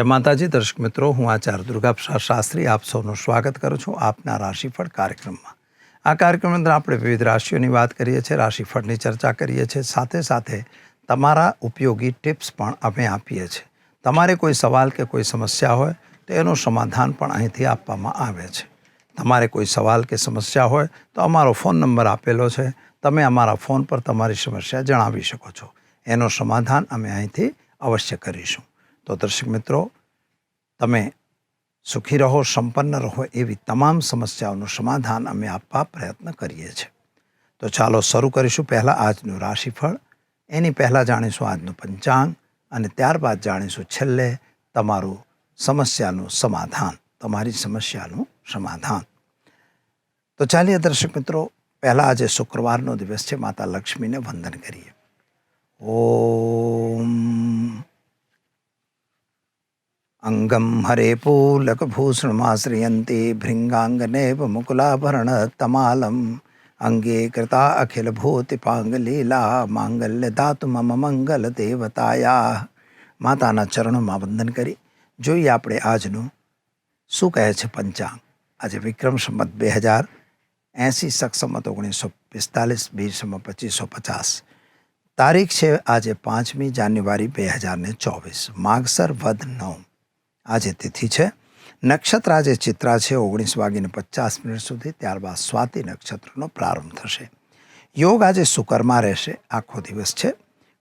જય માતાજી, દર્શક મિત્રો, હું આચાર્ય દુર્ગા શાસ્ત્રી, આપ સૌનું સ્વાગત કરું છું આપના રાશિફળ કાર્યક્રમમાં. આ કાર્યક્રમ અંદર આપણે વિવિધ રાશિઓની વાત કરીએ છીએ, રાશિફળની ચર્ચા કરીએ છીએ, સાથે સાથે તમારા ઉપયોગી ટિપ્સ પણ અમે આપીએ છીએ. તમારે કોઈ સવાલ કે કોઈ સમસ્યા હોય, તો એનું સમાધાન પણ અહીંથી આપવામાં આવે છે. તમારે કોઈ સવાલ કે સમસ્યા હોય, તો અમારો ફોન નંબર આપેલો છે. તમે અમારા ફોન પર તમારી સમસ્યા જણાવી શકો છો. એનું સમાધાન અમે અહીંથી અવશ્ય કરીશું. તો દર્શક મિત્રો, તમે સુખી રહો, સંપન્ન રહો એવી તમામ સમસ્યાઓનું સમાધાન અમે આપવા પ્રયત્ન કરીએ છીએ. તો ચાલો શરૂ કરીશું પહેલાં આજનું રાશિફળ. એની પહેલાં જાણીશું આજનું પંચાંગ અને ત્યારબાદ જાણીશું છેલ્લે તમારું સમસ્યાનું સમાધાન, તમારી સમસ્યાનું સમાધાન. તો ચાલીએ દર્શક મિત્રો, પહેલાં આજે શુક્રવારનો દિવસ છે, માતા લક્ષ્મીને વંદન કરીએ. ઓમ અંગમ હરે પૂલકભૂષણમાશ્રયંતે ભૃંગાંગનેવ મુકુલાભરણ તમાલમ અંગે કૃતા અખિલ ભૂતિપાંગલીલા માંગલ્ય ધાતુ મમ મંગલ દેવતાયા માતાના ચરણોમાં વંદન કરી જોઈએ આપણે આજનું શું કહે છે પંચાંગ આજે વિક્રમ સંમત બે હજાર એંસી સક્ષમત ઓગણીસો પિસ્તાલીસ બીસમ પચીસો પચાસ તારીખ છે આજે પાંચમી જાન્યુઆરી બે હજાર ને ચોવીસ માગસર વધ નવ આજે તિથિ છે. નક્ષત્ર આજે ચિત્રા છે. ઓગણીસ વાગીને પચાસ મિનિટ સુધી ત્યારબાદ સ્વાતિ નક્ષત્રનો પ્રારંભ થશે. યોગ આજે શુકરમાં રહેશે. આખો દિવસ છે.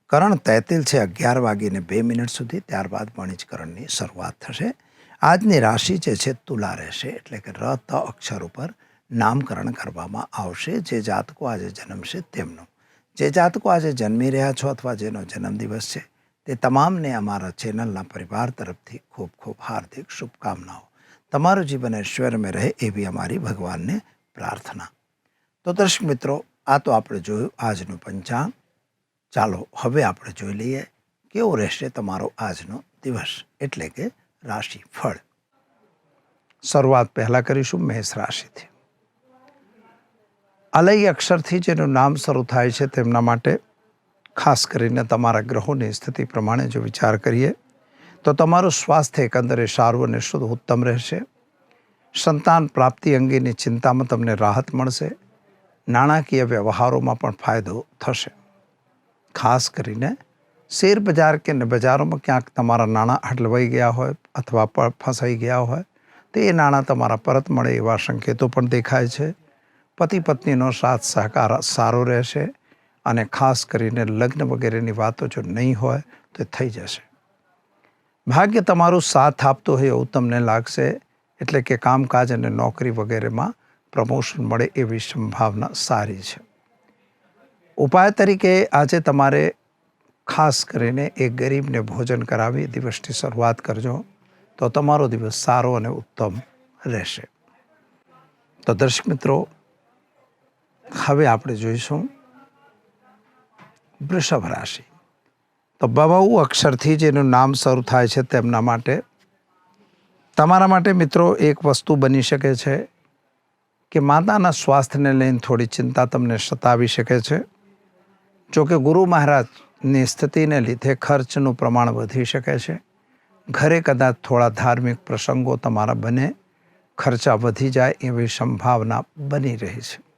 કરણ તૈતિલ છે. અગિયાર વાગીને બે મિનિટ સુધી ત્યારબાદ વણિજકરણની શરૂઆત થશે. આજની રાશિ જે છે તુલા રહેશે. એટલે કે ર ત અક્ષર ઉપર નામકરણ કરવામાં આવશે. જે જાતકો આજે જન્મશે તેમનું. જે જાતકો આજે જન્મી રહ્યા છો અથવા જેનો જન્મદિવસ છે તે તમામને અમારા ચેનલના પરિવાર તરફથી ખૂબ ખૂબ હાર્દિક શુભકામનાઓ. તમારું જીવન ઐશ્વર્યમાં રહે એવી અમારી ભગવાનને પ્રાર્થના. તો દર્શક મિત્રો, આ તો આપણે જોયું આજનું પંચાંગ. ચાલો હવે આપણે જોઈ લઈએ કેવો રહેશે તમારો આજનો દિવસ. એટલે કે રાશિ ફળ શરૂઆત પહેલાં કરીશું મેષ રાશિથી. અલય અક્ષરથી જેનું નામ શરૂ થાય છે તેમના માટે ખાસ કરીને તમારા ગ્રહોની સ્થિતિ પ્રમાણે જો વિચાર કરીએ, તો તમારું સ્વાસ્થ્ય એકંદરે સારું અને શુદ્ધ ઉત્તમ રહેશે. સંતાન પ્રાપ્તિ અંગેની ચિંતામાં તમને રાહત મળશે. નાણાકીય વ્યવહારોમાં પણ ફાયદો થશે. ખાસ કરીને શેર બજાર કે બજારોમાં ક્યાંક તમારા નાણાં હટલવાઈ ગયા હોય અથવા ફસાઈ ગયા હોય, તો એ નાણાં તમારા પરત મળે એવા સંકેતો પણ દેખાય છે. પતિ પત્નીનો સાથ સહકાર સારો રહેશે. અને ખાસ કરીને લગ્ન વગેરેની વાતો જો નહીં હોય, તો થઈ જશે. ભાગ્ય તમારું સાથ આપતું હોય એવું તમને લાગશે, એટલે કે કામકાજ અને નોકરી વગેરેમાં પ્રમોશન મળે એવી સંભાવના સારી છે. ઉપાય તરીકે આજે તમારે ખાસ કરીને એક ગરીબને ભોજન કરાવી દિવસની શરૂઆત કરજો, તો તમારો દિવસ સારો અને ઉત્તમ રહેશે. તો દર્શક મિત્રો, હવે આપણે જોઈશું વૃષભ રાશિ. તો બહુ અક્ષરથી જેનું નામ શરૂ થાય છે તેમના માટે. તમારા માટે મિત્રો એક વસ્તુ બની શકે છે કે માતાના સ્વાસ્થ્યને લઈને થોડી ચિંતા તમને સતાવી શકે છે. જો કે ગુરુ મહારાજની સ્થિતિને લીધે ખર્ચનું પ્રમાણ વધી શકે છે. ઘરે કદાચ થોડા ધાર્મિક પ્રસંગો તમારા બને, ખર્ચા વધી જાય એવી સંભાવના બની રહી છે.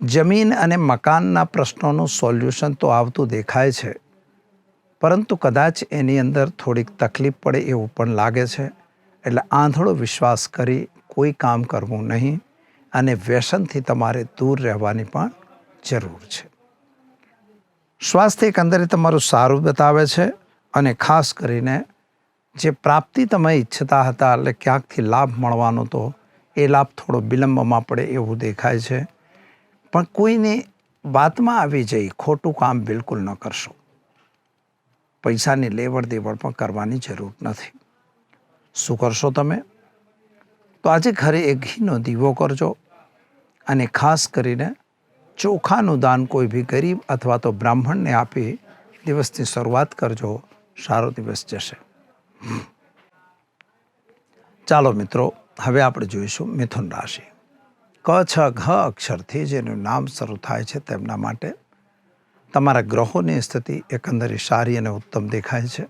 જમીન અને મકાનના પ્રશ્નોનું સોલ્યુશન તો આવતું દેખાય છે. પરંતુ કદાચ એની અંદર થોડીક તકલીફ પડે એવું પણ લાગે છે. એટલે આંધળો વિશ્વાસ કરી કોઈ કામ કરવું નહીં અને વ્યસનથી તમારે દૂર રહેવાની પણ જરૂર છે. સ્વાસ્થ્ય એકંદરે તમારું સારું બતાવે છે અને ખાસ કરીને જે પ્રાપ્તિ તમે ઈચ્છતા હતા એટલે ક્યાંકથી લાભ મળવાનો તો એ લાભ થોડો વિલંબમાં પડે એવું દેખાય છે. પણ કોઈને વાતમાં આવી જઈ, ખોટું કામ બિલકુલ ન કરશો. પૈસાની લેવડ દેવડ પણ કરવાની જરૂર નથી. શું કરશો તમે? તો આજે ઘરે એક ઘીનો દીવો કરજો અને ખાસ કરીને ચોખાનું દાન કોઈ બી ગરીબ અથવા તો બ્રાહ્મણને આપી, દિવસની શરૂઆત કરજો, સારો દિવસ જશે. ચાલો મિત્રો, હવે આપણે જોઈશું મિથુન રાશિ. ક, છ, ઘ અક્ષરથી જેનું નામ શરૂ થાય છે તેમના માટે તમારા ગ્રહોની સ્થિતિ એકંદરે સારી અને ઉત્તમ દેખાય છે.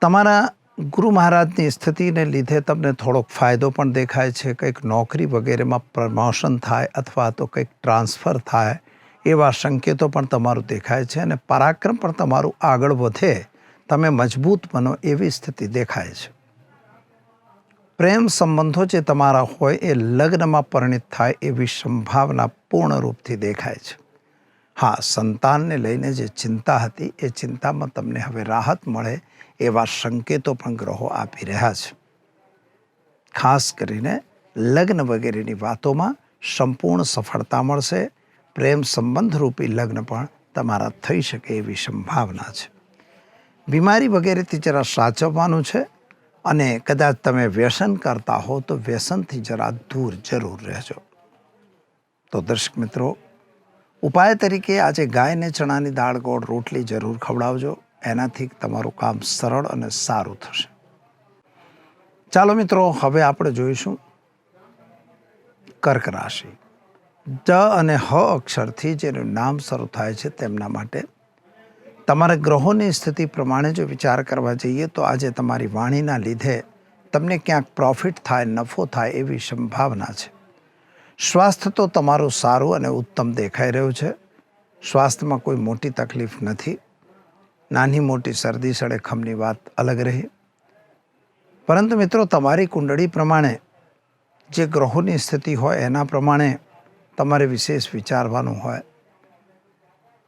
તમારા ગુરુ મહારાજની સ્થિતિને લીધે તમને થોડોક ફાયદો પણ દેખાય છે, કંઈક નોકરી વગેરેમાં પ્રમોશન થાય અથવા તો કંઈક ટ્રાન્સફર થાય એવા સંકેતો પણ તમારું દેખાય છે અને પરાક્રમ પણ તમારું આગળ વધે. તમે મજબૂત બનો એવી સ્થિતિ દેખાય છે. પ્રેમ સંબંધો જે તમારા હોય એ લગ્નમાં પરિણિત થાય એવી સંભાવના પૂર્ણ રૂપથી દેખાય છે. હા, સંતાનને લઈને જે ચિંતા હતી એ ચિંતામાં તમને હવે રાહત મળે એવા સંકેતો પણ ગ્રહો આપી રહ્યા છે. ખાસ કરીને લગ્ન વગેરેની વાતોમાં સંપૂર્ણ સફળતા મળશે, પ્રેમ સંબંધરૂપી લગ્ન પણ તમારા થઈ શકે એવી સંભાવના છે. બીમારી વગેરેથી જરા સાચવવાનું છે અને કદાચ તમે વ્યસન કરતા હો તો વ્યસનથી જરા દૂર જરૂર રહેજો. તો દર્શક મિત્રો, ઉપાય તરીકે આજે ગાયને ચણાની દાળ ગોળ રોટલી જરૂર ખવડાવજો. એનાથી તમારું કામ સરળ અને સારું થશે. ચાલો મિત્રો, હવે આપણે જોઈશું કર્ક રાશિ. ડ અને હ અક્ષરથી જેનું નામ શરૂ થાય છે તેમના માટે તમારા ગ્રહોની સ્થિતિ પ્રમાણે જો વિચાર કરવા જઈએ તો આજે તમારી વાણીના લીધે તમને ક્યાંક પ્રોફિટ થાય, નફો થાય એવી સંભાવના છે. સ્વાસ્થ્ય તો તમારું સારું અને ઉત્તમ દેખાઈ રહ્યું છે. સ્વાસ્થ્યમાં કોઈ મોટી તકલીફ નથી. નાની મોટી શરદી સળેખમની વાત અલગ રહી. પરંતુ મિત્રો, તમારી કુંડળી પ્રમાણે જે ગ્રહોની સ્થિતિ હોય એના પ્રમાણે તમારે વિશેષ વિચારવાનું હોય.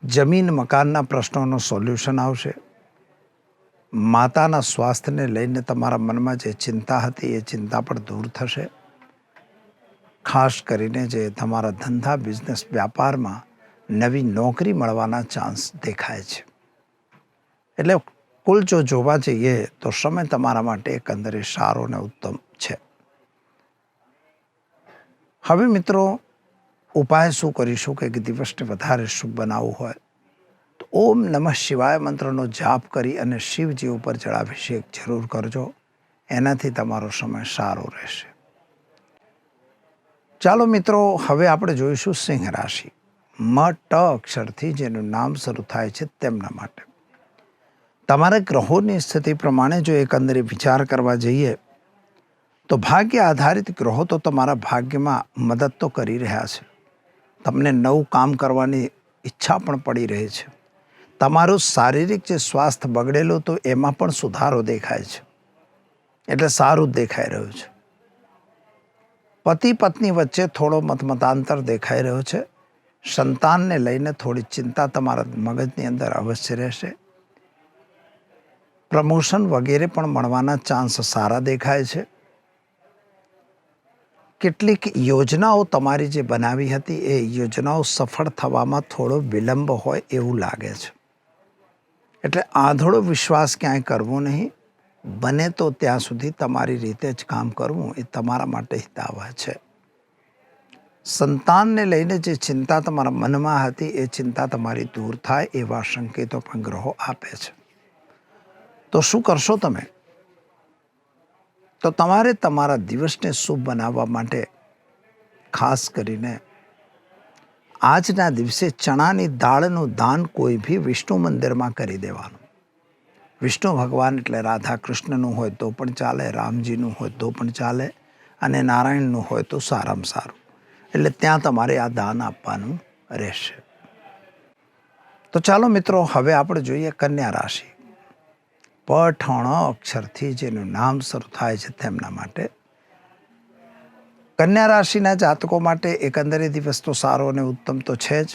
જમીન મકાનના પ્રશ્નોનું સોલ્યુશન આવશે. માતાના સ્વાસ્થ્યને લઈને તમારા મનમાં જે ચિંતા હતી એ ચિંતા પણ દૂર થશે. ખાસ કરીને જે તમારા ધંધા, બિઝનેસ, વ્યાપારમાં નવી નોકરી મળવાના ચાન્સ દેખાય છે. એટલે કુલ જો જોવા જઈએ તો સમય તમારા માટે એકંદરે સારો અને ઉત્તમ છે. હવે મિત્રો ઉપાય શું કરીશું કે દિવસને વધારે શુભ બનાવવું હોય? તો ઓમ નમઃ શિવાય મંત્રનો જાપ કરી અને શિવજી ઉપર જળાભિષેક જરૂર કરજો. એનાથી તમારો સમય સારો રહેશે. ચાલો મિત્રો, હવે આપણે જોઈશું સિંહ રાશિ. મ, ટ અક્ષરથી જેનું નામ શરૂ થાય છે તેમના માટે. તમારા ગ્રહોની સ્થિતિ પ્રમાણે જો એકંદરે વિચાર કરવા જઈએ, તો ભાગ્ય આધારિત ગ્રહો તો તમારા ભાગ્યમાં મદદ તો કરી રહ્યા છે. તમને નવું કામ કરવાની ઈચ્છા પણ પડી રહી છે. તમારું શારીરિક જે સ્વાસ્થ્ય બગડેલું તો એમાં પણ સુધારો દેખાય છે. એટલે સારું જ દેખાઈ રહ્યું છે. પતિ પત્ની વચ્ચે થોડો મતમતાંતર દેખાઈ રહ્યો છે. સંતાનને લઈને થોડી ચિંતા તમારા મગજની અંદર અવશ્ય રહેશે. પ્રમોશન વગેરે પણ મળવાના ચાન્સ સારા દેખાય છે. કેટલીક યોજનાઓ તમારી જે બનાવી હતી, એ યોજનાઓ સફળ થવામાં થોડો વિલંબ હોય એવું લાગે છે. એટલે આંધળો વિશ્વાસ ક્યાંય કરવો નહીં. બને તો ત્યાં સુધી તમારી રીતે જ કામ કરવું, એ તમારા માટે હિતાવહ છે. સંતાનને લઈને જે ચિંતા તમારા મનમાં હતી, એ ચિંતા તમારી દૂર થાય એવા સંકેતો પણ ગ્રહો આપે છે. તો શું કરશો તમે? તો તમારે તમારા દિવસને શુભ બનાવવા માટે ખાસ કરીને આજના દિવસે ચણાની દાળનું દાન કોઈ બી વિષ્ણુ મંદિરમાં કરી દેવાનું. વિષ્ણુ ભગવાન એટલે રાધા કૃષ્ણનું હોય તો પણ ચાલે, રામજીનું હોય તો પણ ચાલે અને નારાયણનું હોય તો સારામાં સારું. એટલે ત્યાં તમારે આ દાન આપવાનું રહેશે. તો ચાલો મિત્રો, હવે આપણે જોઈએ કન્યા રાશિ. પઠણ અક્ષરથી જેનું નામ શરૂ થાય છે તેમના માટે. કન્યા રાશિના જાતકો માટે એકંદરે દિવસ તો સારો અને ઉત્તમ તો છે જ.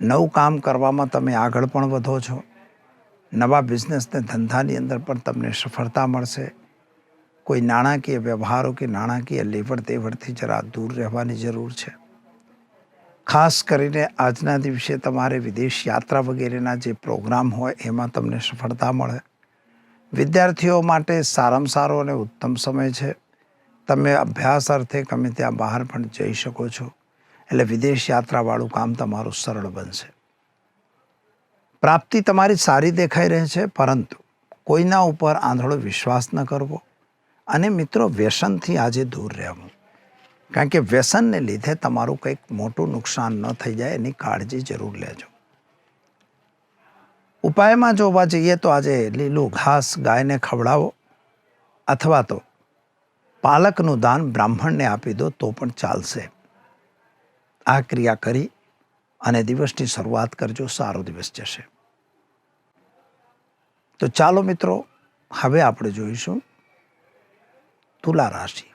નવું કામ કરવામાં તમે આગળ પણ વધો છો. નવા બિઝનેસને ધંધાની અંદર પણ તમને સફળતા મળશે. કોઈ નાણાકીય વ્યવહારો કે નાણાકીય લેવડ દેવડથી જરા દૂર રહેવાની જરૂર છે. ખાસ કરીને આજના દિવસે તમારે વિદેશ યાત્રા વગેરેના જે પ્રોગ્રામ હોય, એમાં તમને સફળતા મળે. વિદ્યાર્થીઓ માટે સારામાં સારો અને ઉત્તમ સમય છે. તમે અભ્યાસ અર્થે ગમે ત્યાં બહાર પણ જઈ શકો છો. એટલે વિદેશ યાત્રાવાળું કામ તમારું સરળ બનશે. પ્રાપ્તિ તમારી સારી દેખાઈ રહે છે, પરંતુ કોઈના ઉપર આંધળો વિશ્વાસ ન કરવો. અને મિત્રો, વ્યસનથી આજે દૂર રહેવું. કારણ કે વ્યસનને લીધે તમારું કંઈક મોટું નુકસાન ન થઈ જાય, એની કાળજી જરૂર લેજો. ઉપાયમાં જોવા જઈએ તો આજે લીલું ઘાસ ગાયને ખવડાવો અથવા તો પાલકનું દાન બ્રાહ્મણને આપી દો તો પણ ચાલશે. આ ક્રિયા કરી અને દિવસની શરૂઆત કરજો, સારો દિવસ જશે. તો ચાલો મિત્રો, હવે આપણે જોઈશું તુલા રાશિ.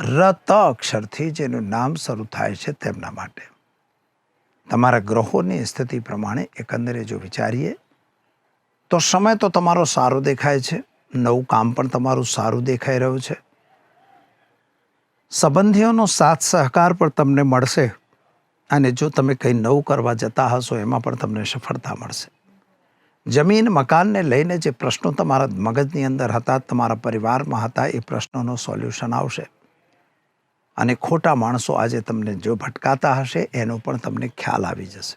રત અક્ષરથી જેનું નામ શરૂ થાય છે તેમના માટે. તમારા ગ્રહોની સ્થિતિ પ્રમાણે એકંદરે જો વિચારીએ, તો સમય તો તમારો સારો દેખાય છે. નવું કામ પણ તમારું સારું દેખાઈ રહ્યું છે. સંબંધીઓનો સાથ સહકાર પણ તમને મળશે અને જો તમે કંઈ નવું કરવા જતા હશો, એમાં પણ તમને સફળતા મળશે. જમીન, મકાનને લઈને જે પ્રશ્નો તમારા મગજની અંદર હતા, તમારા પરિવારમાં હતા, એ પ્રશ્નોનો સોલ્યુશન આવશે. અને ખોટા માણસો આજે તમને જો ભટકાતા હશે, એનો પણ તમને ખ્યાલ આવી જશે.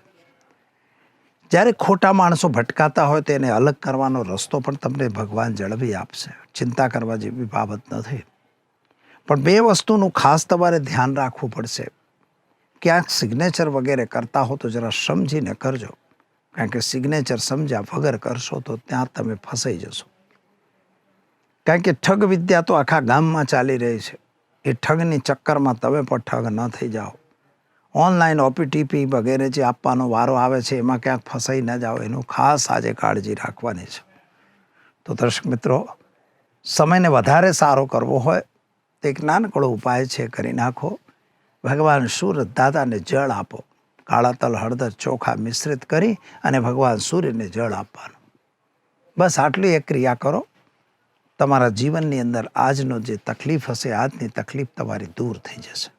જ્યારે ખોટા માણસો ભટકાતા હોય તો એને અલગ કરવાનો રસ્તો પણ તમને ભગવાન જળવી આપશે. ચિંતા કરવા જેવી બાબત નથી પણ બે વસ્તુનું ખાસ તમારે ધ્યાન રાખવું પડશે. ક્યાંક સિગ્નેચર વગેરે કરતા હો તો જરા સમજીને કરજો. કારણ કે સિગ્નેચર સમજ્યા વગર કરશો તો ત્યાં તમે ફસાઈ જશો. કારણ કે ઠગ વિદ્યા તો આખા ગામમાં ચાલી રહી છે. એ ઠગની ચક્કરમાં તમે પણ ઠગ ન થઈ જાઓ. ઓનલાઈન ઓપીટીપી વગેરે જે આપવાનો વારો આવે છે, એમાં ક્યાંક ફસાઈ ન જાઓ. એનું ખાસ આજે કાળજી રાખવાની છે. તો દર્શક મિત્રો, સમયને વધારે સારો કરવો હોય તો એક નાનકડો ઉપાય છે કરી નાખો. ભગવાન સૂર્ય દાદાને જળ આપો. કાળા તલ હળદર ચોખા મિશ્રિત કરી અને ભગવાન સૂર્યને જળ આપવાનું. બસ આટલી એક ક્રિયા કરો. તમારા જીવનની અંદર આજનો જે તકલીફ હશે, આજની તકલીફ તમારી દૂર થઈ જશે.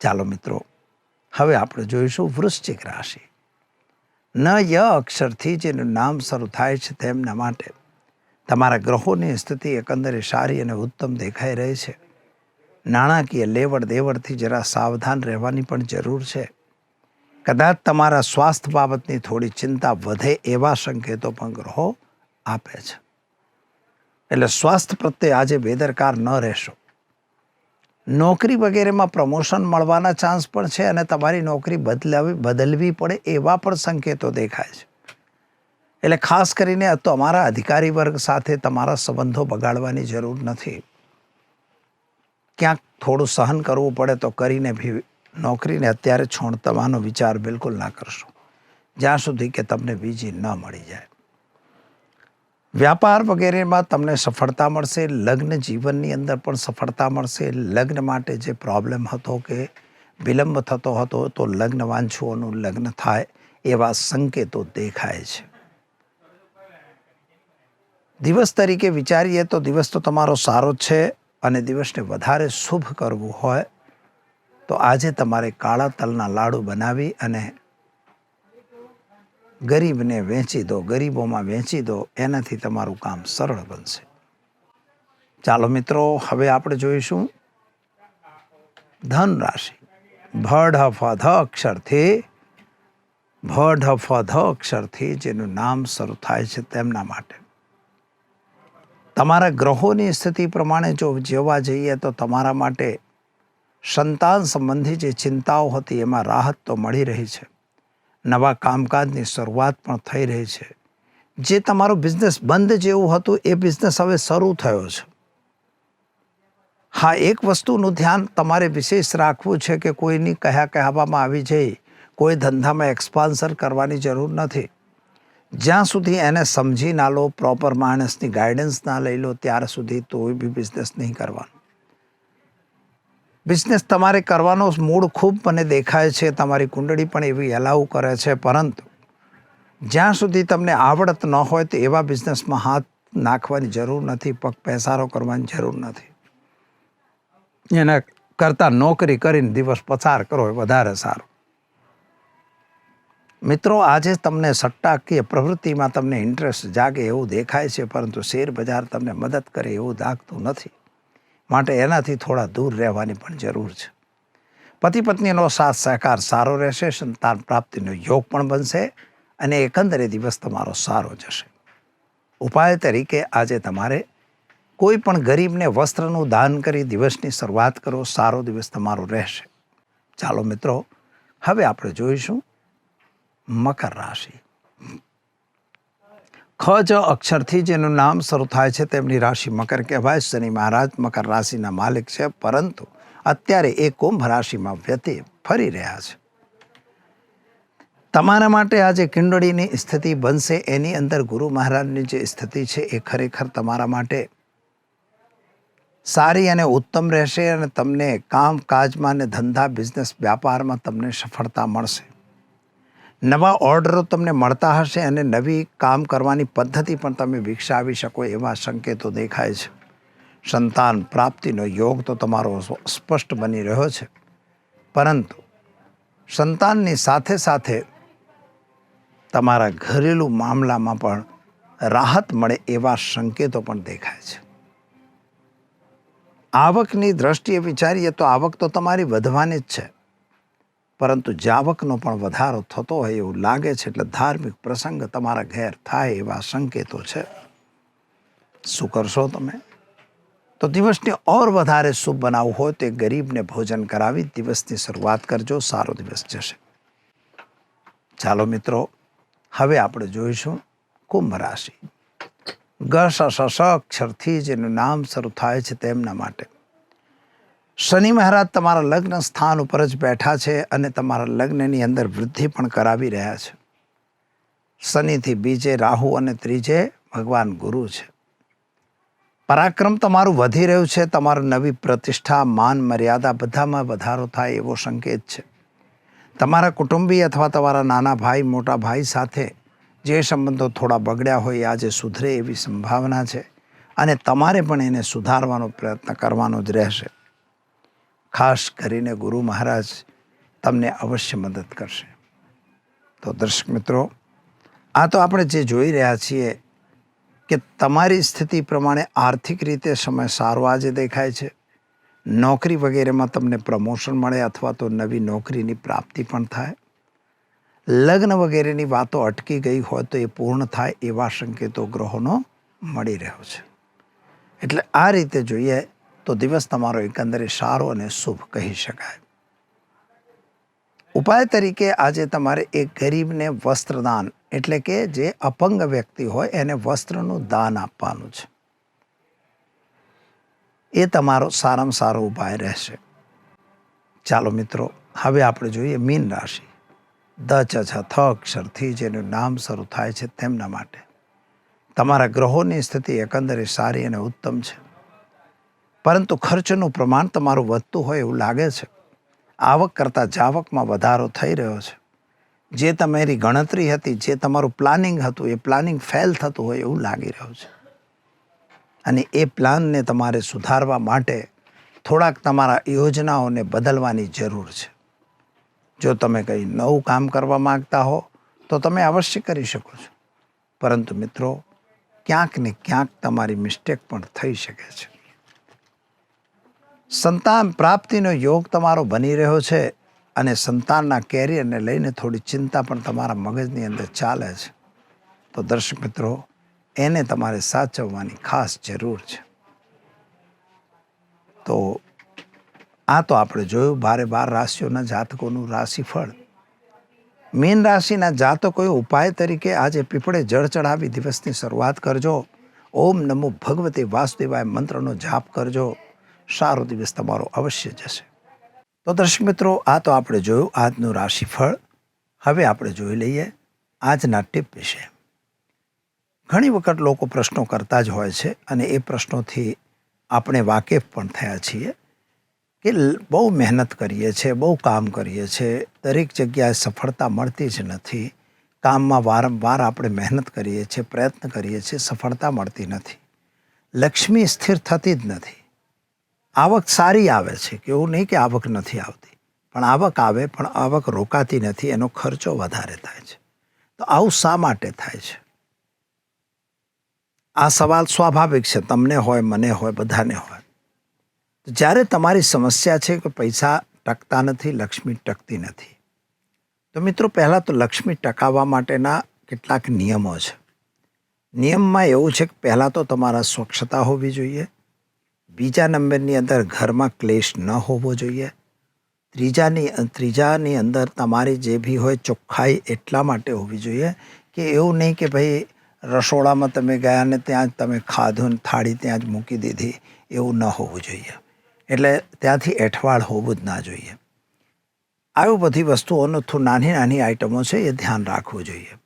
ચાલો મિત્રો, હવે આપણે જોઈશું વૃશ્ચિક રાશિ. ન ય અક્ષરથી જેનું નામ શરૂ થાય છે તેમના માટે. તમારા ગ્રહોની સ્થિતિ એકંદરે સારી અને ઉત્તમ દેખાઈ રહી છે. નાણાકીય લેવડ દેવડથી જરા સાવધાન રહેવાની પણ જરૂર છે. કદાચ તમારા સ્વાસ્થ્ય બાબતની થોડી ચિંતા વધે એવા સંકેતો પણ ગ્રહો આપે છે. એટલે સ્વાસ્થ્ય પ્રત્યે આજે બેદરકાર ન રહેશો. નોકરી વગેરેમાં પ્રમોશન મળવાના ચાન્સ પણ છે અને તમારી નોકરી બદલાવી, બદલવી પડે એવા પણ સંકેતો દેખાય છે. એટલે ખાસ કરીને તમારા અધિકારી વર્ગ સાથે તમારા સંબંધો બગાડવાની જરૂર નથી. ક્યાંક થોડું સહન કરવું પડે તો કરીને ભી નોકરીને અત્યારે છોડતવાનો વિચાર બિલકુલ ના કરશો. જ્યાં સુધી કે તમને બીજી ન મળી જાય. વ્યાપાર વગેરેમાં તમને સફળતા મળશે, લગ્ન જીવનની અંદર પણ સફળતા મળશે. લગ્ન માટે જે પ્રોબ્લેમ હતો કે વિલંબ થતો હતો, તો લગ્ન વાંછુઓનું લગ્ન થાય એવા સંકેતો દેખાય છે. દિવસ તરીકે વિચારીએ તો દિવસ તો તમારો સારો છે અને દિવસને વધારે શુભ કરવું હોય, તો આજે તમારે કાળા તલના લાડુ બનાવી અને ગરીબને વેચી દો, ગરીબોમાં વેચી દો, એનાથી તમારું કામ સરળ બનશે. ચાલો મિત્રો, હવે આપણે જોઈશું ધન રાશિ ભઢ ફ ધ અક્ષરથી ભઢ ફ ધ અક્ષરથી જેનું નામ શરૂ થાય છે તેમના માટે. તમારા ગ્રહોની સ્થિતિ પ્રમાણે જો જોવા જઈએ તો તમારા માટે સંતાન સંબંધી જે ચિંતાઓ હતી એમાં રાહત તો મળી રહી છે. નવા કામકાજની શરૂઆત પણ થઈ રહી છે. જે તમારો બિઝનેસ બંધ જેવું હતું, એ બિઝનેસ હવે શરૂ થયો છે. હા, એક વસ્તુનું ધ્યાન તમારે વિશેષ રાખવું છે કે કોઈની કયા કહેવામાં આવી જાય કોઈ ધંધામાં એક્સપાન્સર કરવાની જરૂર નથી. જ્યાં સુધી એને સમજી ના લો પ્રોપર માણસની ગાઈડન્સ ના લઈ લો, ત્યાર સુધી કોઈ બી બિઝનેસ નહીં કરવાનો. બિઝનેસ તમારે કરવાનો મૂડ ખૂબ મને દેખાય છે, તમારી કુંડળી પણ એવી એલાઉ કરે છે, પરંતુ જ્યાં સુધી તમને આવડત ન હોય તો એવા બિઝનેસમાં હાથ નાખવાની જરૂર નથી, પગ પેસારો કરવાની જરૂર નથી. એના કરતાં નોકરી કરીને દિવસ પસાર કરો એ વધારે સારું. મિત્રો, આજે તમને સટ્ટાકીય પ્રવૃત્તિમાં તમને ઇન્ટરેસ્ટ જાગે એવું દેખાય છે, પરંતુ શેર બજાર તમને મદદ કરે એવું લાગતું નથી. માટે એનાથી થોડા દૂર રહેવાની પણ જરૂર છે. પતિ પત્નીનો સાથ સહકાર સારો રહેશે, સંતાન પ્રાપ્તિનો યોગ પણ બનશે અને એકંદરે દિવસ તમારો સારો જશે. ઉપાય તરીકે આજે તમારે કોઈ પણ ગરીબને વસ્ત્રનું દાન કરી દિવસની શરૂઆત કરો, સારો દિવસ તમારો રહેશે. ચાલો મિત્રો, હવે આપણે જોઈશું મકર રાશિ. ખ જ અક્ષરથી જેનું નામ શરૂ થાય છે તેમની રાશિ મકર કહેવાય. શનિ મહારાજ મકર રાશિના માલિક છે, પરંતુ અત્યારે એ કુંભ રાશિમાં વ્યતિ ફરી રહ્યા છે. તમારા માટે આ જે કિંડળીની સ્થિતિ બનશે. એની અંદર ગુરુ મહારાજની જે સ્થિતિ છે એ ખરેખર તમારા માટે સારી અને ઉત્તમ રહેશે અને તમને કામકાજમાં અને ધંધા, બિઝનેસ, વ્યાપારમાં તમને સફળતા મળશે. નવા ઓર્ડરો તમને મળતા હશે અને નવી કામ કરવાની પદ્ધતિ પણ તમે વિકસાવી શકો એવા સંકેતો દેખાય છે. સંતાન પ્રાપ્તિનો યોગ તો તમારો સ્પષ્ટ બની રહ્યો છે. પરંતુ સંતાનની સાથે સાથે તમારા ઘરેલું મામલામાં પણ રાહત મળે એવા સંકેતો પણ દેખાય છે. આવકની દ્રષ્ટિએ વિચારીએ તો આવક તો તમારી વધવાની જ છે. પરંતુ જાવકનો પણ વધારો થતો હોય એવું લાગે છે એટલે ધાર્મિક પ્રસંગ તમારા ઘેર થાય એવા સંકેતો છે. શું કરશો તમે? તો દિવસને ઓર વધારે શુભ બનાવવું હોય તો ગરીબને ભોજન કરાવી દિવસની શરૂઆત કરજો, સારો દિવસ જશે. ચાલો મિત્રો, હવે આપણે જોઈશું કુંભ રાશિ. ગ સ સ સ અક્ષરથી જેનું નામ શરૂ થાય છે તેમના માટે. શનિ મહારાજ તમારા લગ્ન સ્થાન ઉપર જ બેઠા છે અને તમારા લગ્નની અંદર વૃદ્ધિ પણ કરાવી રહ્યા છે. શનિથી બીજે રાહુ અને ત્રીજે ભગવાન ગુરુ છે. પરાક્રમ તમારું વધી રહ્યું છે, તમારું નવી પ્રતિષ્ઠા, માન, મર્યાદા બધામાં વધારો થાય એવો સંકેત છે. તમારા કુટુંબી અથવા તમારા નાના ભાઈ, મોટા ભાઈ સાથે જે સંબંધો થોડા બગડ્યા હોય આજે સુધરે એવી સંભાવના છે અને તમારે પણ એને સુધારવાનો પ્રયત્ન કરવાનો જ રહેશે. ખાસ કરીને ગુરુ મહારાજ તમને અવશ્ય મદદ કરશે. તો દર્શક મિત્રો, આ તો આપણે જે જોઈ રહ્યા છીએ કે તમારી સ્થિતિ પ્રમાણે આર્થિક રીતે સમય સારો આજે દેખાય છે. નોકરી વગેરેમાં તમને પ્રમોશન મળે અથવા તો નવી નોકરીની પ્રાપ્તિ પણ થાય. લગ્ન વગેરેની વાતો અટકી ગઈ હોય તો એ પૂર્ણ થાય એવા સંકેતો ગ્રહોનો મળી રહ્યો છે. એટલે આ રીતે જોઈએ તો દિવસ તમારો એકંદરે સારો અને શુભ કહી શકાય. ઉપાય તરીકે આજે તમારે એક ગરીબને વસ્ત્રદાન એટલે કે જે અપંગ વ્યક્તિ હોય એને વસ્ત્રનું દાન આપવાનું છે. એ તમારો સારામાં સારો ઉપાય રહેશે. ચાલો મિત્રો, હવે આપણે જોઈએ મીન રાશિ. દ ચ થ અક્ષરથી જેનું નામ શરૂ થાય છે તેમના માટે. તમારા ગ્રહોની સ્થિતિ એકંદરે સારી અને ઉત્તમ છે. પરંતુ ખર્ચનું પ્રમાણ તમારું વધતું હોય એવું લાગે છે. આવક કરતાં જાવકમાં વધારો થઈ રહ્યો છે. જે તમારી ગણતરી હતી, જે તમારું પ્લાનિંગ હતું, એ પ્લાનિંગ ફેલ થતું હોય એવું લાગી રહ્યું છે. અને એ પ્લાનને તમારે સુધારવા માટે થોડાક તમારા યોજનાઓને બદલવાની જરૂર છે. જો તમે કંઈ નવું કામ કરવા માગતા હો, તો તમે અવશ્ય કરી શકો છો. પરંતુ મિત્રો, ક્યાંક ને ક્યાંક તમારી મિસ્ટેક પણ થઈ શકે છે. સંતાન પ્રાપ્તિનો યોગ તમારો બની રહ્યો છે અને સંતાનના કેરિયરને લઈને થોડી ચિંતા પણ તમારા મગજની અંદર ચાલે છે. તો દર્શક મિત્રો, એને તમારે સાચવવાની ખાસ જરૂર છે. તો આ તો આપણે જોયું, ભારે બાર રાશિઓના જાતકોનું રાશિફળ. મીન રાશિના જાતકોએ ઉપાય તરીકે આજે પીપળે જળ ચડાવી દિવસની શરૂઆત કરજો. ઓમ નમો ભગવતે વાસુદેવાય મંત્રનો જાપ કરજો. સારો દિવસ તમારો અવશ્ય જશે. તો દર્શક મિત્રો, આ તો આપણે જોયું આજનું રાશિફળ. હવે આપણે જોઈ લઈએ આજના ટીપ વિશે. ઘણી વખત લોકો પ્રશ્નો કરતા જ હોય છે અને એ પ્રશ્નોથી આપણે વાકેફ પણ થયા છીએ કે બહુ મહેનત કરીએ છીએ બહુ કામ કરીએ છીએ દરેક જગ્યાએ સફળતા મળતી જ નથી. કામમાં વારંવાર આપણે મહેનત કરીએ છીએ, પ્રયત્ન કરીએ છીએ, સફળતા મળતી નથી. લક્ષ્મી સ્થિર થતી જ નથી. આવક સારી આવે છે કે એવું નહીં કે આવક નથી આવતી. પણ આવક આવે, પણ આવક રોકાતી નથી, એનો ખર્ચો વધારે થાય છે. તો આવું શા માટે થાય છે? આ સવાલ સ્વાભાવિક છે, તમને હોય, મને હોય, બધાને હોય. તો જ્યારે તમારી સમસ્યા છે કે પૈસા ટકતા નથી, લક્ષ્મી ટકતી નથી. તો મિત્રો, પહેલાં તો લક્ષ્મી ટકાવવા માટેના કેટલાક નિયમો છે. નિયમમાં એવું છે કે પહેલાં તો તમારા સ્વચ્છતા હોવી જોઈએ બીજા નંબરની અંદર ઘરમાં ક્લેશ ન હોવો જોઈએ. ત્રીજાની ત્રીજાની અંદર તમારી જે બી હોય ચોખ્ખાઈ એટલા માટે હોવી જોઈએ કે એવું નહીં કે ભાઈ રસોડામાં તમે ગયા ને ત્યાં જ તમે ખાધું થાળી ત્યાં જ મૂકી દીધી, એવું ન હોવું જોઈએ. એટલે ત્યાંથી એઠવાડ હોવું જ ના જોઈએ. આવી બધી વસ્તુઓનું થોડું નાની નાની આઈટમો છે એ ધ્યાન રાખવું જોઈએ.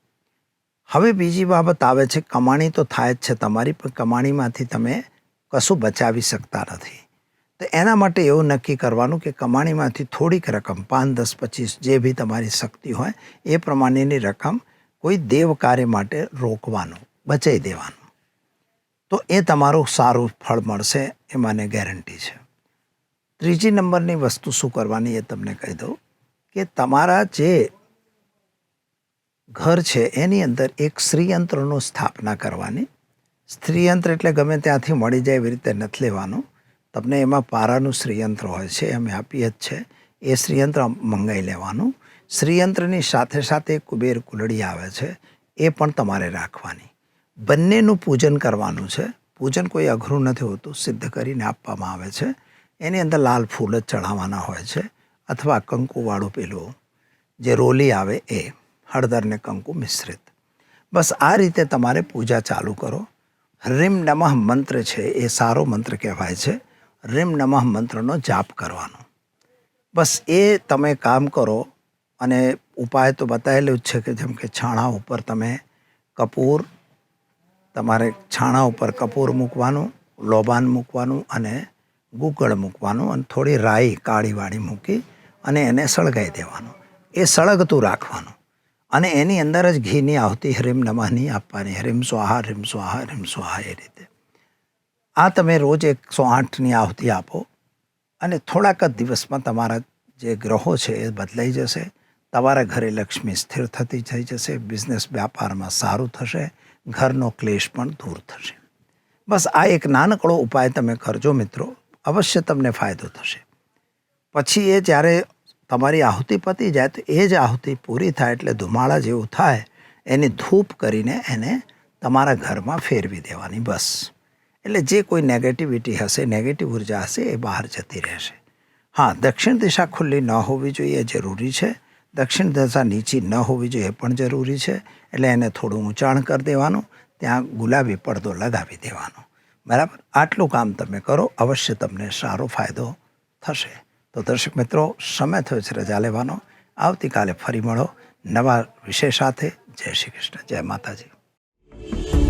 હવે બીજી બાબત આવે છે, કમાણી તો થાય જ છે તમારી, પણ કમાણીમાંથી તમે કશું બચાવી શકતા નથી. તો એના માટે એવું નક્કી કરવાનું કે કમાણીમાંથી થોડીક રકમ, પાંચ, દસ, પચીસ જે બી તમારી શક્તિ હોય, એ પ્રમાણેની રકમ કોઈ દેવ કાર્ય માટે રોકવાનું, બચાવી દેવાનું. તો એ તમારું સારું ફળ મળશે, એ મને ગેરંટી છે. ત્રીજી નંબરની વસ્તુ શું કરવાની એ તમને કહી દઉં કે તમારા જે ઘર છે, એની અંદર એક શ્રીયંત્રનો સ્થાપના કરવાની સ્ત્રીયંત્ર એટલે ગમે ત્યાંથી મળી જાય એવી રીતે નથી લેવાનું. તમને એમાં પારાનું શ્રીયંત્ર હોય છે, અમે આપીએ જ છે. એ શ્રીયંત્ર મંગાવી લેવાનું. શ્રીયંત્રની સાથે સાથે કુબેર કુલડી આવે છે, એ પણ તમારે રાખવાની. બંનેનું પૂજન કરવાનું છે. પૂજન કોઈ અઘરું નથી હોતું, સિદ્ધ કરીને આપવામાં આવે છે. એની અંદર લાલ ફૂલ જ ચડાવવાના હોય છે, અથવા કંકુવાળું પેલું જે રોલી આવે એ હળદર ને કંકુ મિશ્રિત. બસ આ રીતે તમારે પૂજા ચાલુ કરો. રીમ નમઃ મંત્ર છે, એ સારો મંત્ર કહેવાય છે. રીમ નમઃ મંત્રનો જાપ કરવાનો. બસ એ તમે કામ કરો અને ઉપાય તો બતાવેલું જ છે કે જેમ કે છાણા ઉપર તમે કપૂર, તમારે છાણા ઉપર કપૂર મૂકવાનું, લોબાન મૂકવાનું અને ગુગળ મૂકવાનું અને થોડી રાઈ કાળીવાળી મૂકી અને એને સળગાઈ દેવાનું. એ સળગતું રાખવાનું. અને એની અંદર જ ઘીની આવતી, હરિમ નમાની આપવાની, હરીમ સ્વાહા હરીમ સ્વાહા હરીમ સ્વાહા એ રીતે. આ તમે રોજ એકસો આઠની આહુતિ આપો અને થોડાક જ દિવસમાં તમારા જે ગ્રહો છે એ બદલાઈ જશે. તમારા ઘરે લક્ષ્મી સ્થિર થતી થઈ જશે બિઝનેસ વ્યાપારમાં સારું થશે, ઘરનો ક્લેશ પણ દૂર થશે. બસ આ એક નાનકડો ઉપાય તમે કરજો મિત્રો, અવશ્ય તમને ફાયદો થશે. પછી એ જ્યારે તમારી આહુતિ પતી જાય તો એ જ આહુતિ પૂરી થાય એટલે ધુમાળા જેવું થાય, એની ધૂપ કરીને એને તમારા ઘરમાં ફેરવી દેવાની બસ. એટલે જે કોઈ નેગેટિવિટી હશે નેગેટિવ ઊર્જા હશે, એ બહાર જતી રહેશે. હા, દક્ષિણ દિશા ખુલ્લી ન હોવી જોઈએ જરૂરી છે. દક્ષિણ દિશા નીચી ન હોવી જોઈએ એ પણ જરૂરી છે. એટલે એને થોડું ઊંચાણ કરી દેવાનું, ત્યાં ગુલાબી પડદો લગાવી દેવાનો. બરાબર? આટલું કામ તમે કરો, અવશ્ય તમને સારો ફાયદો થશે. તો દર્શક મિત્રો, સમય થયો છે રજા લેવાનો. આવતીકાલે ફરી મળો. નવા વિષય સાથે જય શ્રી કૃષ્ણ, જય માતાજી.